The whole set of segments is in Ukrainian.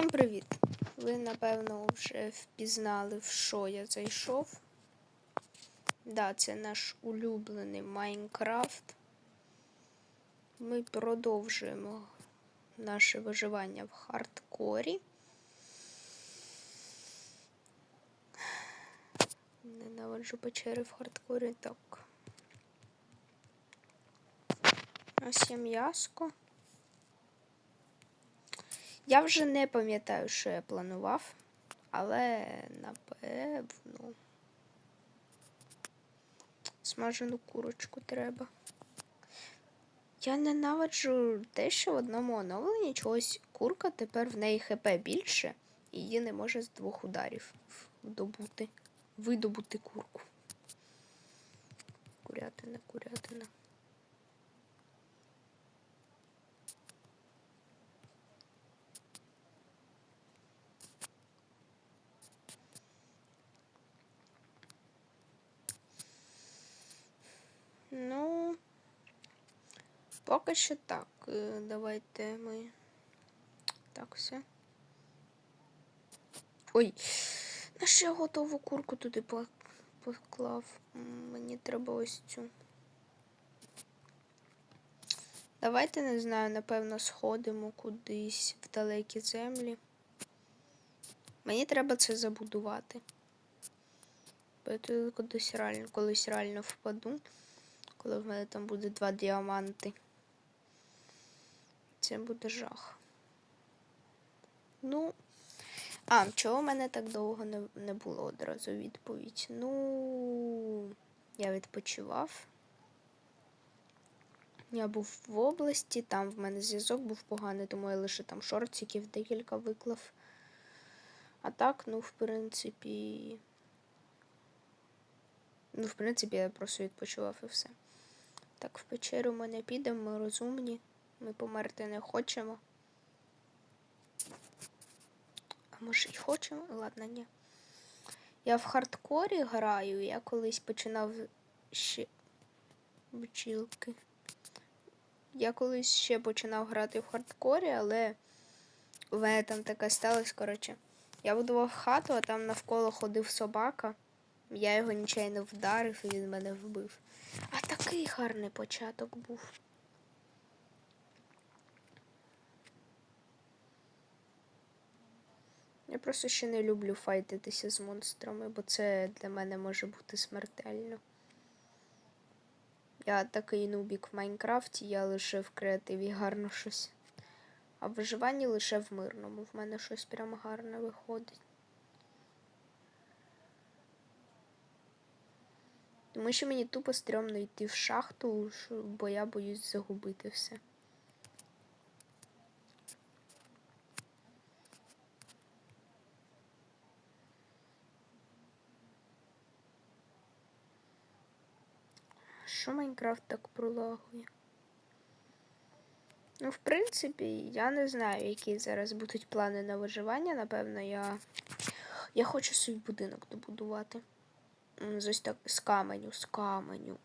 Всім привіт! Ви, напевно, вже впізнали, в що я зайшов. Да, це наш улюблений Майнкрафт. Ми продовжуємо наше виживання в хардкорі. Ненавиджу печери в хардкорі так. Ось є м'яско. Я вже не пам'ятаю, що я планував, але напевно. Смажену курочку треба. Я ненавиджу те, що в одному оновленні чогось курка тепер в неї ХП більше, і її не може з двох ударів добути. Видобути курку. Курятина, курятина. Ну, поки що так. Е, Давайте ми. Так, все. Ой, на я готову курку туди поклав? Мені треба ось цю. Давайте, не знаю, напевно, сходимо кудись в далекі землі. Мені треба це забудувати. Бо я туди кудись реально, колись реально впаду коли в мене там буде два діаманти. Це буде жах. Ну. А, чого в мене так довго не, не було одразу відповідь? Ну, я відпочивав. Я був в області, там в мене зв'язок був поганий, тому я лише там шортиків декілька виклав. А так, ну, в принципі. Ну, в принципі, я просто відпочивав і все. Так, в печеру ми не підемо, ми розумні. Ми померти не хочемо. А може й хочемо? Ладно, ні. Я в хардкорі граю, я колись починав ще бчілки. Я колись ще починав грати в хардкорі, але у мене там таке сталося, коротше. Я будував хату, а там навколо ходив собака. Я його нічайно вдарив і він мене вбив. А такий гарний початок був. Я просто ще не люблю файтитися з монстрами, бо це для мене може бути смертельно. Я такий нубік в Майнкрафті, я лише в креативі гарно щось. А в виживанні лише в мирному. В мене щось прямо гарне виходить. Тому що мені тупо стрьомно йти в шахту, бо я боюсь загубити все. Що Майнкрафт так пролагує? Ну, в принципі, я не знаю, які зараз будуть плани на виживання. Напевно, я. Я хочу свій будинок добудувати. З ось так з каменю, з каменю.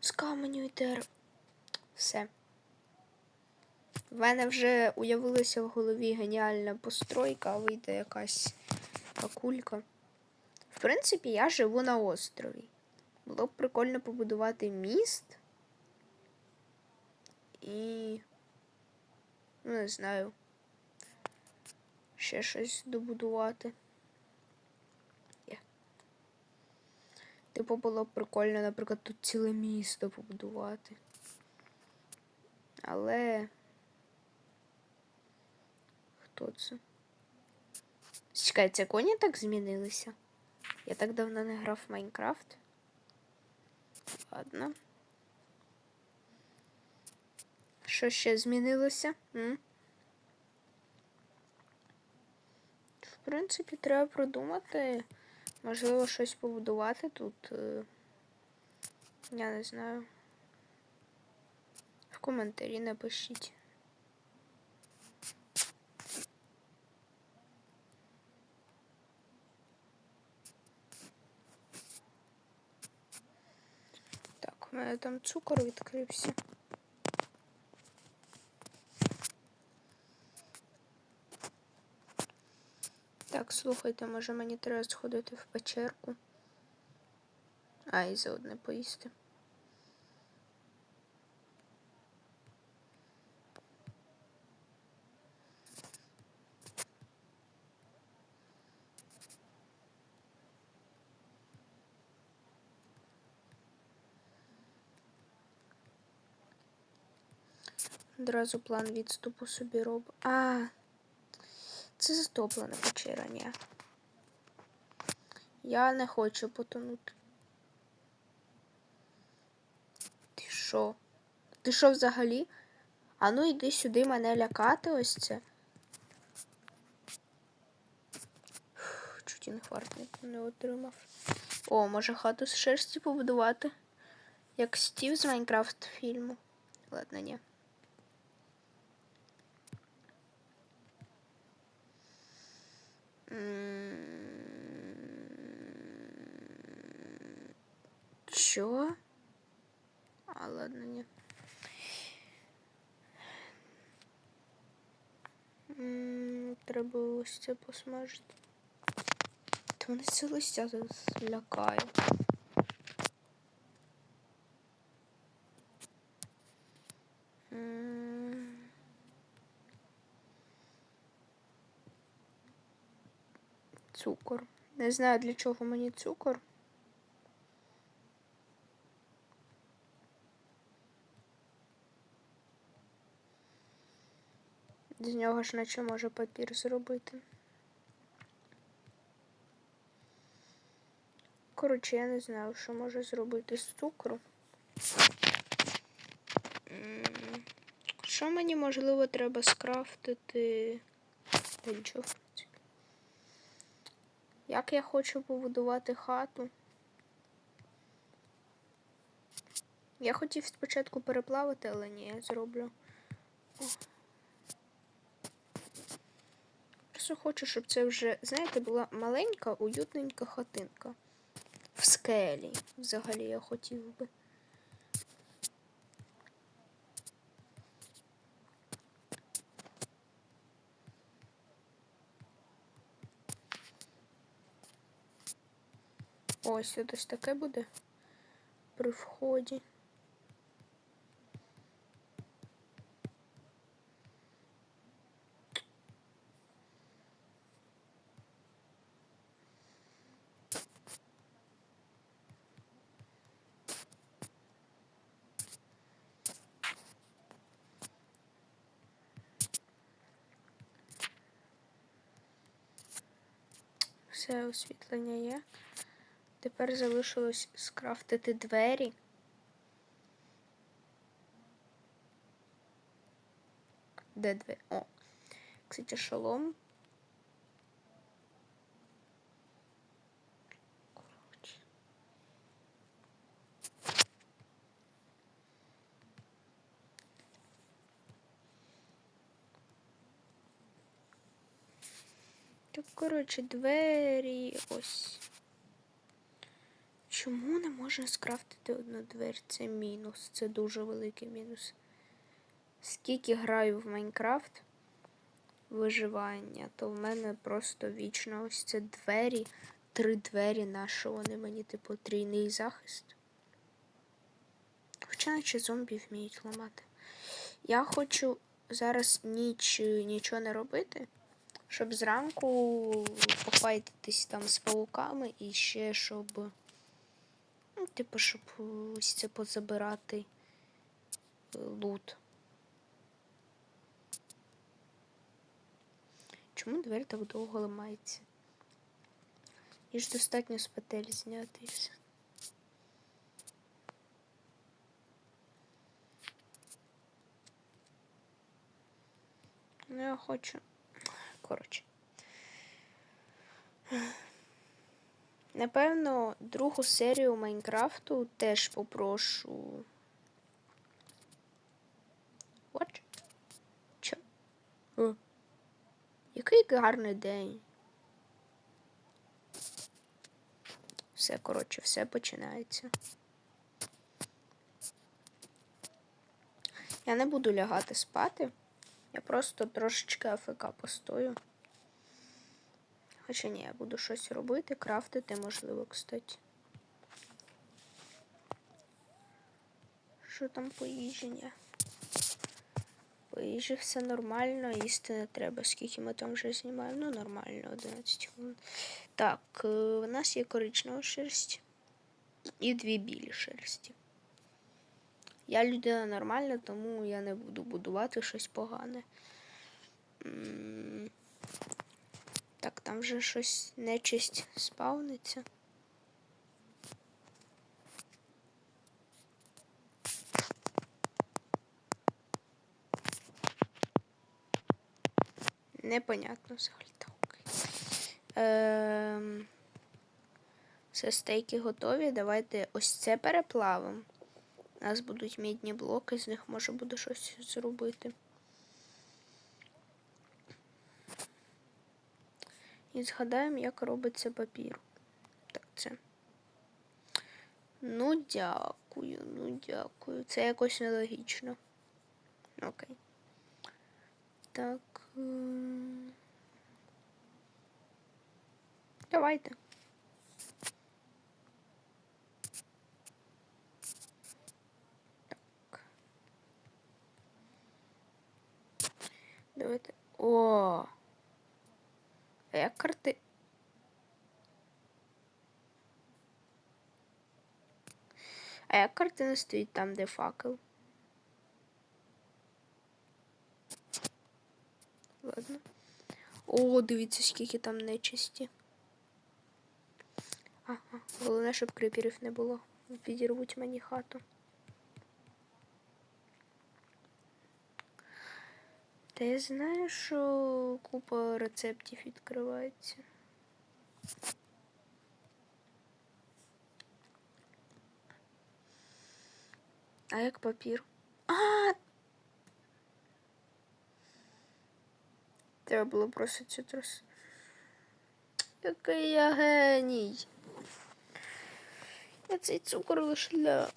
З каменю дерев. Все. В мене вже уявилася в голові геніальна постройка, а вийде якась кулька. В принципі, я живу на острові. Було б прикольно побудувати міст. І. Ну, не знаю. Ще щось добудувати. Типу було б прикольно, наприклад, тут ціле місто побудувати. Але. Хто це? Чекай, це коні так змінилися? Я так давно не грав в Майнкрафт. Ладно. Що ще змінилося? М? В принципі, треба продумати. Можливо, щось побудувати тут. Е, я не знаю. В коментарі напишіть. Так, у мене там цукор відкрився. Так, слухайте, може мені треба сходити в печерку. А, і заодне поїсти. Одразу план відступу собі роблю. А, це затоплена печера. Я не хочу потонути. Ти що? Ти що взагалі? А ну йди сюди мене лякати ось це. Чуть інфаркт не отримав. О, може хату з шерсті побудувати? Як Стів з Майнкрафт фільму. Ладно, ні. Чо? А, ладно, ні. Треба ось це посмажити. Та мене це листя зараз лякає. Цукор. Не знаю, для чого мені цукор. З нього ж наче може папір зробити. Коротше, я не знаю, що може зробити з цукру. Що мені можливо треба скрафтити? Нічого. Як я хочу побудувати хату? Я хотів спочатку переплавати, але ні, я зроблю. Просто хочу, щоб це вже, знаєте, була маленька, уютненька хатинка. В скелі. Взагалі я хотів би. Ось ось таке буде при вході. Все освітлення є. Тепер залишилось скрафтити двері. Де двері? О, кстати, шолом. Коротше. Так, коротше, двері ось. Чому не можна скрафтити одну двері? Це мінус. Це дуже великий мінус. Скільки граю в Майнкрафт виживання, то в мене просто вічно ось це двері, три двері на що вони мені, типу, трійний захист. Хоча наче зомбі вміють ламати. Я хочу зараз ніч нічого не робити, щоб зранку пофайтитись там з пауками і ще щоб. Ну, типу, щоб ось це позабирати е, лут. Чому двері так довго ламається? І ж достатньо з петель зняти і все. Ну, я хочу. Коротше. Напевно, другу серію Майнкрафту теж попрошу. What? Чо? О. Який гарний день. Все, коротше, все починається. Я не буду лягати спати. Я просто трошечки АФК постою. Хоча ні, я буду щось робити, крафтити, можливо, кстати. Що там по їжі? По їжі все нормально, їсти не треба. Скільки ми там вже знімаємо? Ну, нормально, 11 хвилин. Так, е, у нас є коричнева шерсть і дві білі шерсті. Я людина нормальна, тому я не буду будувати щось погане. Там вже щось нечисть спавниться. Непонятно взагалі так. Ем... Все стейки готові. Давайте ось це переплавимо. У нас будуть мідні блоки, з них може буде щось зробити. І згадаємо, як робиться папір. Так, це. Ну, дякую, ну дякую. Це якось нелогічно. Окей. Так. ем, Давайте. Так. Давайте. О! А як карти? А як картина стоїть там, де факел? Ладно. О, дивіться, скільки там нечисті. Ага, головне, щоб криперів не було. Підірвуть мені хату. Та я знаю, що купа рецептів відкривається. А як папір? А! Треба було просто цитрус. Який я геній. Я цей цукор лише для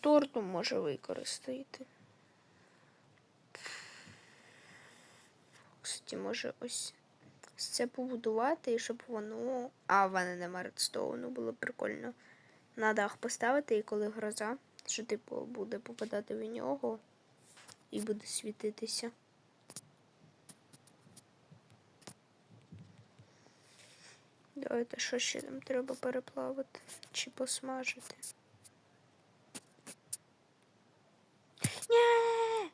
торту можу використати. Кстати, може ось це побудувати, і щоб воно. А, в мене нема редстоуну, було б прикольно. На дах поставити, і коли гроза, що типу буде попадати в нього і буде світитися. Давайте що ще нам треба переплавити чи посмажити. Ні!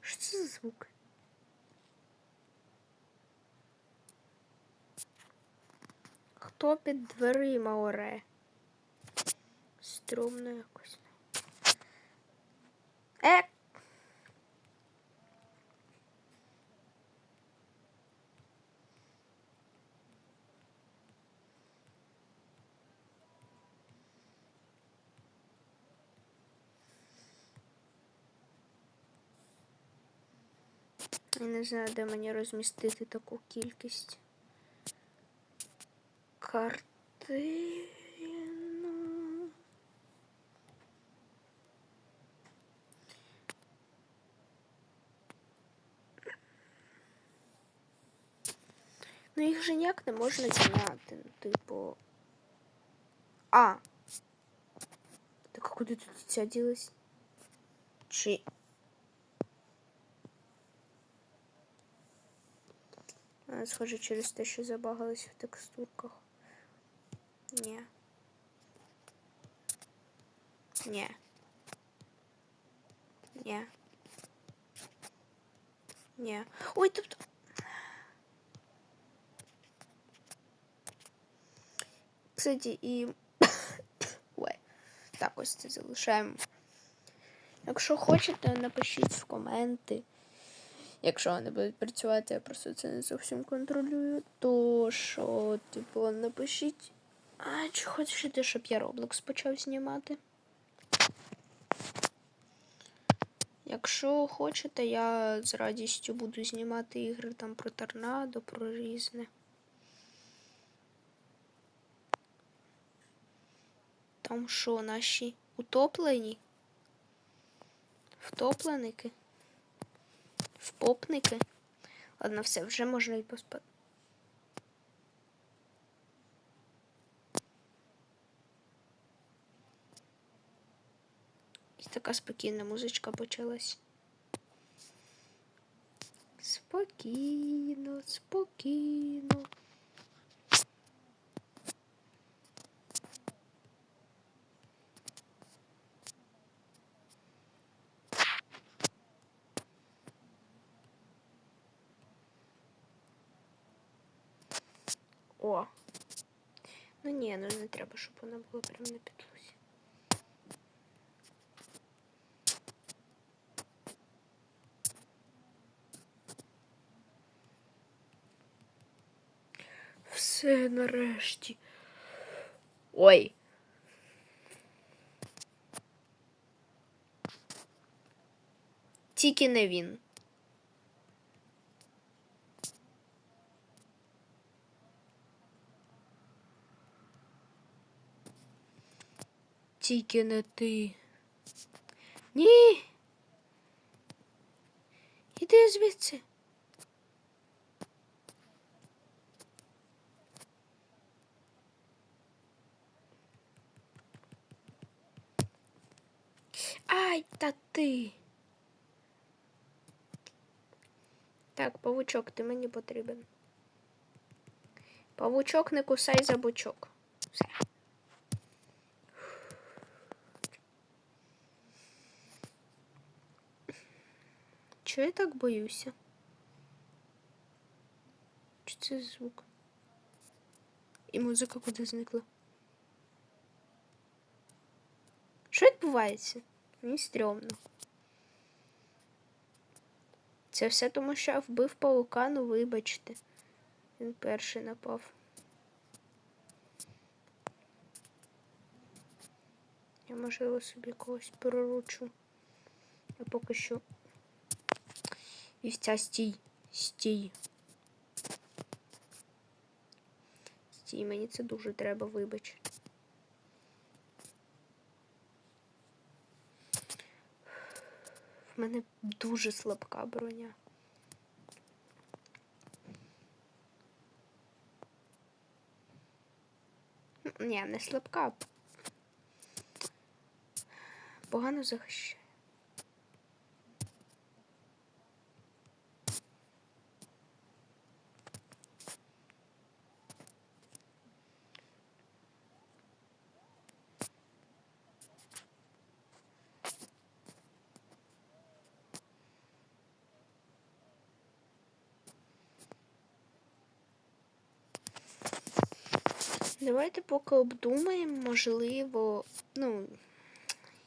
Що це за звук? Хто під дверима оре? Струмно якось. Е! Я не знаю, де мені розмістити таку кількість. Картину. Ну їх же ніяк не можна зняти. Ну, типу. А. Так а куди тут ця ділась? Чи. Схоже, через те, що забагалась в текстурках. Ні. Ні. Ні. Ні. Ой, тобто. Кстати, і. Ой. Так, ось це залишаємо. Якщо хочете, напишіть в коменти, якщо вони будуть працювати, я просто це не зовсім контролюю. То що, типу, напишіть. А чи хочете, щоб я Roblox почав знімати? Якщо хочете, я з радістю буду знімати ігри там про торнадо, про різне. Там що, наші утоплені? Втопленики? Впопники? Ладно, все, вже можна і поспати. І така спокійна музичка почалась. Спокійно, спокійно. О. Ну ні, ну не треба, щоб вона була прямо на підлозі. Все нарешті. Ой. Тільки не він. Тільки не ти. Ні. Іди звідси. Ай, та ти. Так, павучок, ти мені потрібен. Павучок не кусай за бучок. Все. Чого я так боюся? Чи це звук? І музика куди зникла? Що відбувається? Мені стрьомно. Це все тому, що я вбив паука, ну вибачте. Він перший напав. Я можливо собі когось проручу. А поки що. Вівця стій. Стій. Стій, мені це дуже треба, вибач. В мене дуже слабка броня. Ні, не слабка. Погано захищає. Давайте поки обдумаємо, можливо, ну,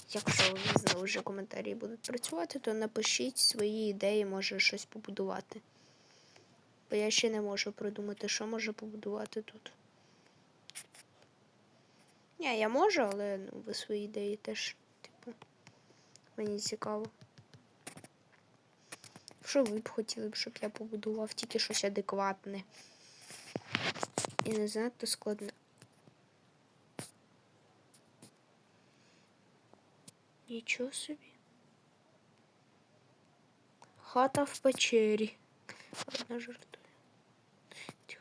якщо не знаю, вже коментарі будуть працювати, то напишіть свої ідеї, може щось побудувати. Бо я ще не можу придумати, що може побудувати тут. Ні, я можу, але ну, ви свої ідеї теж, типу, мені цікаво. Що ви б хотіли щоб я побудував тільки щось адекватне. І не занадто складне. Нічого собі. Хата в печері. Одна жартує. Тю.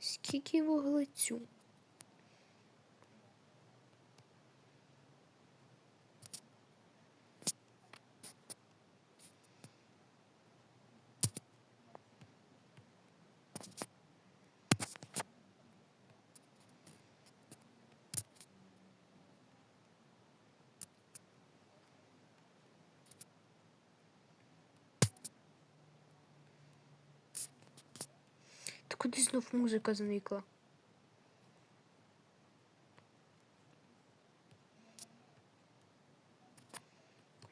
Скільки вуглецю? Та куди знов музика зникла?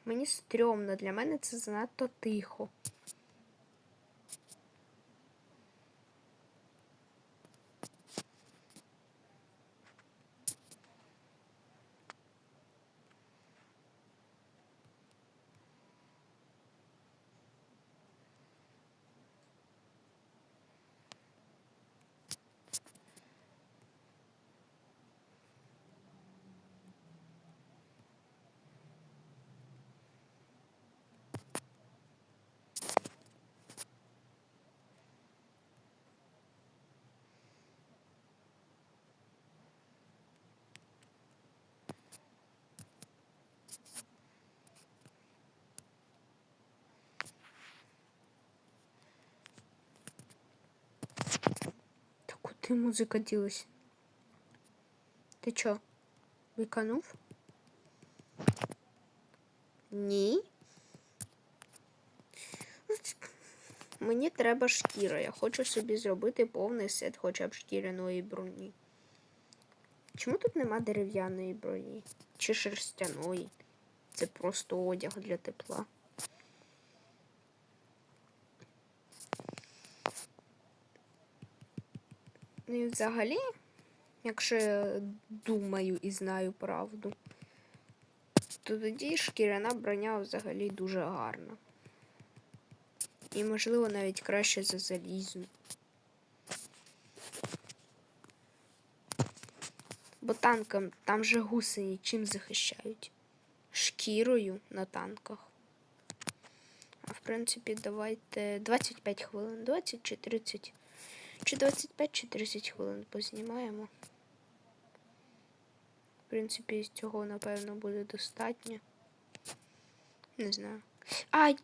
Мені стрьомно, для мене це занадто тихо. Та куди музика ділась? Ти чо? Виканув? Ні. Ну, Мені треба шкіра. Я хочу собі зробити повний сет хоча б шкіряної броні. Чому тут нема дерев'яної броні? Чи шерстяної? Це просто одяг для тепла. Ну і взагалі, якщо я думаю і знаю правду, то тоді шкіряна броня взагалі дуже гарна. І, можливо, навіть краще за залізну. Бо танкам там же гусені чим захищають? Шкірою на танках. А в принципі, давайте 25 хвилин, 20 чи 30. Чи 25, чи 30 хвилин познімаємо. В принципі, цього, напевно, буде достатньо. Не знаю. Ай!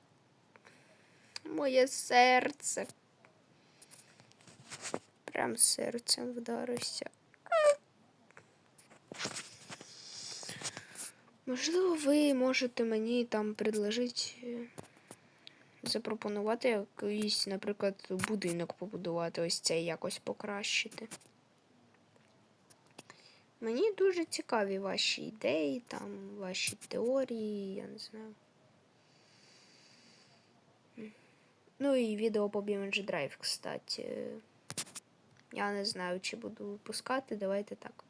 Моє серце. Прям серцем вдарився. Можливо, ви можете мені там предложити, запропонувати якийсь, наприклад, будинок побудувати, ось цей якось покращити. Мені дуже цікаві ваші ідеї, там, ваші теорії, я не знаю. Ну і відео по BMG Drive, кстати. Я не знаю, чи буду випускати, давайте так.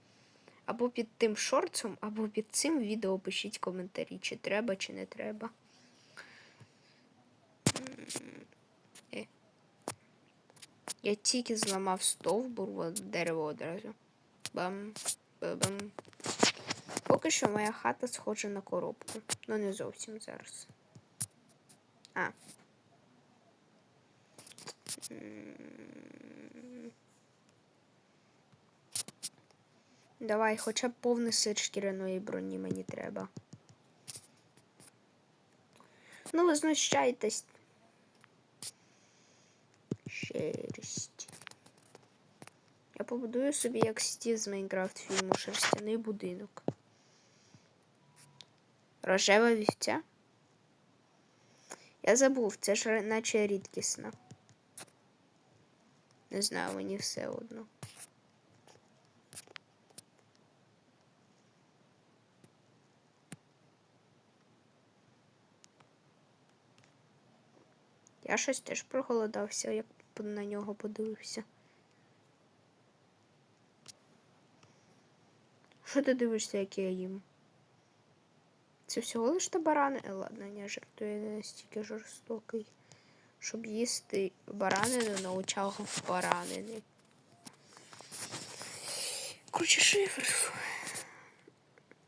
Або під тим шорцом, або під цим відео пишіть коментарі, чи треба, чи не треба. Я тільки зламав стовбур, дерево одразу. Бам, бам. Поки що моя хата схожа на коробку. Ну не зовсім зараз. А. Давай, хоча б повний сет шкіряної броні мені треба. Ну, ви знущайтесь. Шерсть. Я побудую собі, як Стів з Майнкрафт фільму шерстяний будинок. Рожева вівця. Я забув, це ж наче рідкісно. Не знаю, мені все одно. Я щось теж проголодався, як на нього подивився. Що ти дивишся, як я їм? Це всього лиш та барани. Е, ладно, не жартую, я не настільки жорстокий. Щоб їсти баранину на очах в баранини. Короче, шифр.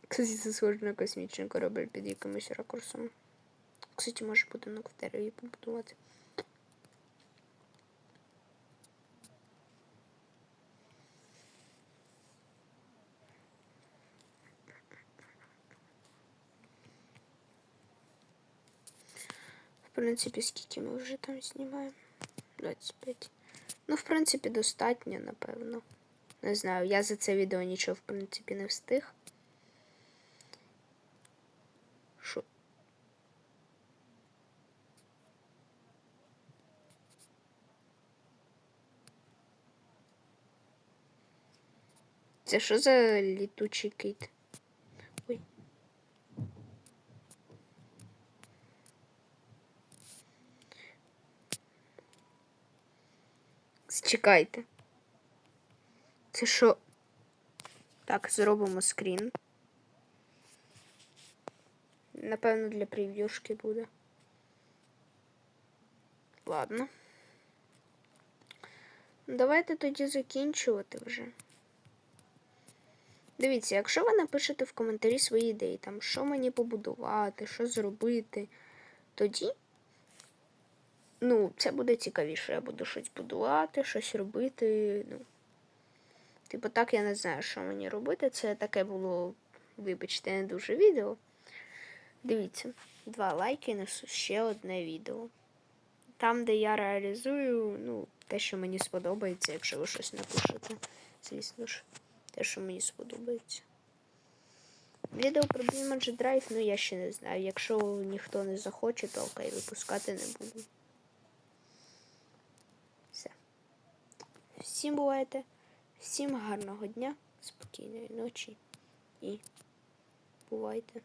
Кстати, це схоже на космічний корабель під якимось ракурсом. Кстати, може будинок в дереві побудувати. Принципі, скільки ми вже там знімаємо? 25. Ну, в принципі, достатньо, напевно. Не знаю, я за це відео нічого, в принципі, не встиг. Що? Це що за літучий кит? Чекайте. Це що? Так, зробимо скрін. Напевно, для прев'юшки буде. Ладно. Давайте тоді закінчувати вже. Дивіться, якщо ви напишете в коментарі свої ідеї, там, що мені побудувати, що зробити, тоді, ну, це буде цікавіше. Я буду щось будувати, щось робити. Ну, типу, так я не знаю, що мені робити. Це таке було, вибачте, не дуже відео. Дивіться, два лайки несу ще одне відео. Там, де я реалізую, ну, те, що мені сподобається, якщо ви щось напишете. Звісно ж, те, що мені сподобається. Відео про Beamer Drive, ну я ще не знаю. Якщо ніхто не захоче, то окей, випускати не буду. Всім бувайте. Всім гарного дня, спокійної ночі і бувайте.